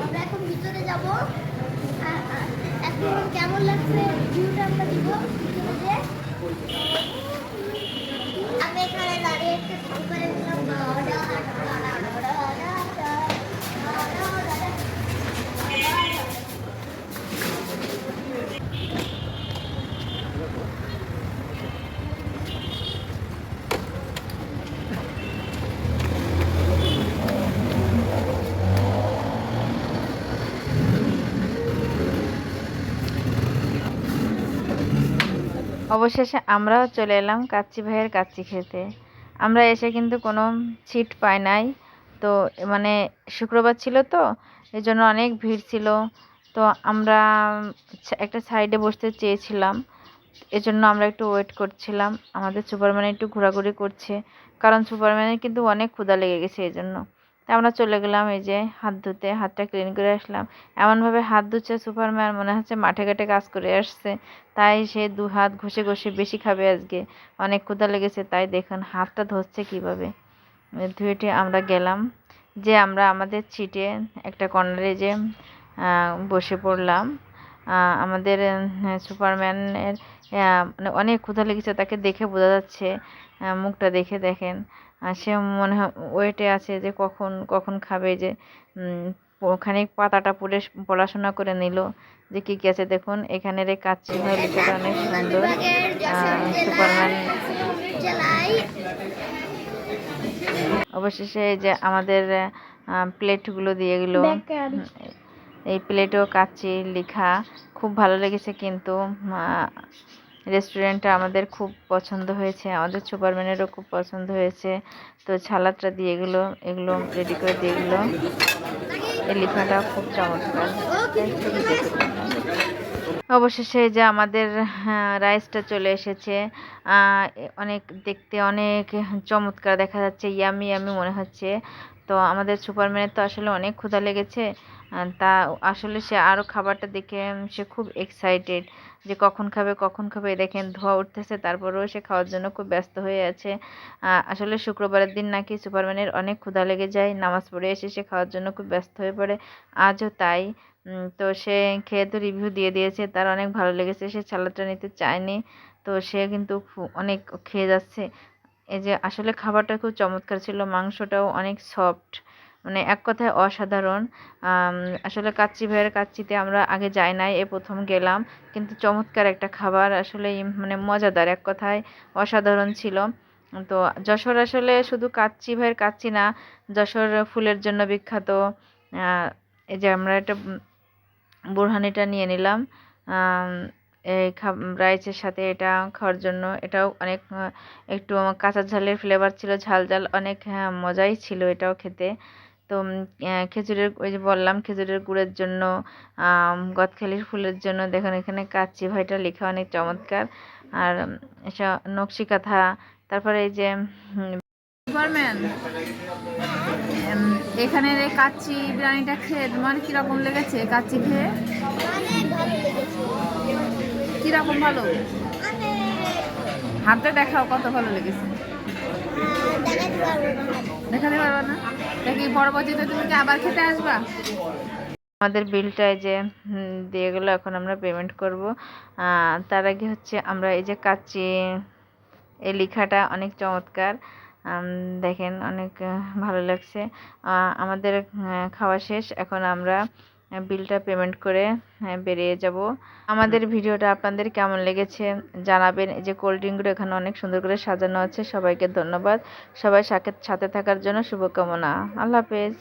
আমরা এখন ভিতরে যাব এখন কেমন লাগছে ভিউটা আমরা দিব ভিতরে আমি এখানে দাঁড়িয়ে একটু অবশেষে আমরাও চলে এলাম কাচ্চি ভাইয়ের কাচ্চি খেতে। আমরা এসে কিন্তু কোনো সিট পাই নাই। তো মানে শুক্রবার ছিল তো এই জন্য অনেক ভিড় ছিল। তো আমরা একটা সাইডে বসতে চেয়েছিলাম। এজন্য আমরা একটু ওয়েট করছিলাম। আমাদের সুপারম্যান একটু ঘোরাঘুরি করছে। কারণ সুপারম্যানের কিন্তু অনেক ক্ষুধা লেগে গেছে এই জন্য তা আমরা চলে গেলাম এই যে হাত ধুতে, হাতটা ক্লিন করে আসলাম। এমনভাবে হাত ধুচ্ছে সুপারম্যান, মনে হচ্ছে মাঠে ঘাটে কাজ করে আসছে। তাই সে দু হাত ঘষে ঘষে বেশি খাবে আজকে। অনেক ক্ষুধা লেগেছে, তাই দেখুন হাতটা ধরছে কীভাবে। ধুয়েটে আমরা গেলাম যে আমরা আমাদের ছিটে একটা কর্নারে যে বসে পড়লাম। আমাদের সুপারম্যানের মানে অনেক ক্ষুধা লেগেছে তাকে দেখে বোঝা যাচ্ছে মুখটা দেখে দেখেন। সে মনে হয় ওয়েটে আছে যে কখন কখন খাবে যে ওখানে পাতাটা পড়ে পড়াশোনা করে নিল যে কী কী আছে। দেখুন এখানের এই কাচ্চি লেখাটা অনেক সুন্দর। সুপারম্যান। অবশেষে এই যে আমাদের প্লেটগুলো দিয়ে গেল। এই প্লেটেও কাচ্চি লেখা। খুব ভালো লেগেছে কিন্তু রেস্টুরেন্টটা আমাদের খুব পছন্দ হয়েছে আমাদের সুপারম্যানেরও খুব পছন্দ হয়েছে। তো ছালাদটা দিয়ে গেলো এগুলো রেডি করে দিয়ে গেলো এই লেখাটা খুব চমৎকার। অবশেষে যে আমাদের হ্যাঁ, রাইসটা চলে এসেছে। অনেক দেখতে অনেক চমৎকার দেখা যাচ্ছে ইয়ামি ইয়ামি মনে হচ্ছে। তো আমাদের সুপারম্যানের তো আসলে অনেক ক্ষুধা লেগেছে। তা আসলে সে আরও খাবারটা দেখে সে খুব এক্সাইটেড যে কখন খাবে কখন খাবে। দেখেন ধোয়া উঠতেছে, তারপরেও সে খাওয়ার জন্য খুব ব্যস্ত হয়ে আছে। আসলে শুক্রবারের দিন নাকি সুপারম্যানের অনেক ক্ষুধা লেগে যায়, নামাজ পড়ে এসে সে খাওয়ার জন্য খুব ব্যস্ত হয়ে পড়ে। আজও তাই তো সে খেয়ে তো রিভিউ দিয়ে দিয়েছে, তার অনেক ভালো লেগেছে, সে ছালাটা নিতে চায়নি, তো সে কিন্তু অনেক খেয়ে যাচ্ছে। এই যে আসলে খাবারটা খুব চমৎকার ছিল, মাংসটাও অনেক সফট মানে এক কথায় অসাধারণ। আসলে কাচ্চি ভাইয়ের কাচ্চিতে আমরা আগে যাই নাই এ প্রথম গেলাম। কিন্তু চমৎকার একটা খাবার আসলে মানে মজাদার এক কথায় অসাধারণ ছিল। তো যশোর আসলে শুধু কাচ্চি ভাইয়ের কাচ্চি না যশোর ফুলের জন্য বিখ্যাত এই যে আমরা একটা বুরহানিটা নিয়ে নিলাম। এই রাইসের সাথে এটা খাওয়ার জন্য। এটাও অনেক একটু কাঁচা ঝালের ফ্লেভার ছিল ঝাল ঝাল অনেক হ্যাঁ, মজাই ছিল এটাও খেতে। তো খেজুরের ওই যে বললাম খেজুরের গুড়ের জন্য গদখালির ফুলের জন্য দেখুন এখানে কাচ্চি ভাইটা লেখা অনেক চমৎকার। আর এসব নকশি কাঁথা তারপরে এই যে এখানের এই কাচ্চি বিরিয়ানিটা খেয়ে তোমার কীরকম লেগেছে কাচ্চি খেয়ে? কীরকম ভালো? হাতে দেখাও কত ভালো লেগেছে। দেখাতে পারব না? আমাদের বিলটায় যে দিয়ে গেলো, এখন আমরা পেমেন্ট করব। তার আগে হচ্ছে আমরা এই যে কাচ্চি, এই লেখাটা অনেক চমৎকার। দেখেন অনেক ভালো লাগছে। আমাদের খাওয়া শেষ। এখন আমরা বিলটা পেমেন্ট করে হ্যাঁ বেরিয়ে যাব। আমাদের ভিডিওটা আপনাদের কেমন লেগেছে জানাবেন। যে কোল্ড ড্রিঙ্কগুলো এখানে অনেক সুন্দর করে সাজানো আছে সবাইকে ধন্যবাদ। সবাই সাথে সাথে থাকার জন্য শুভকামনা। আল্লাহ হাফেজ।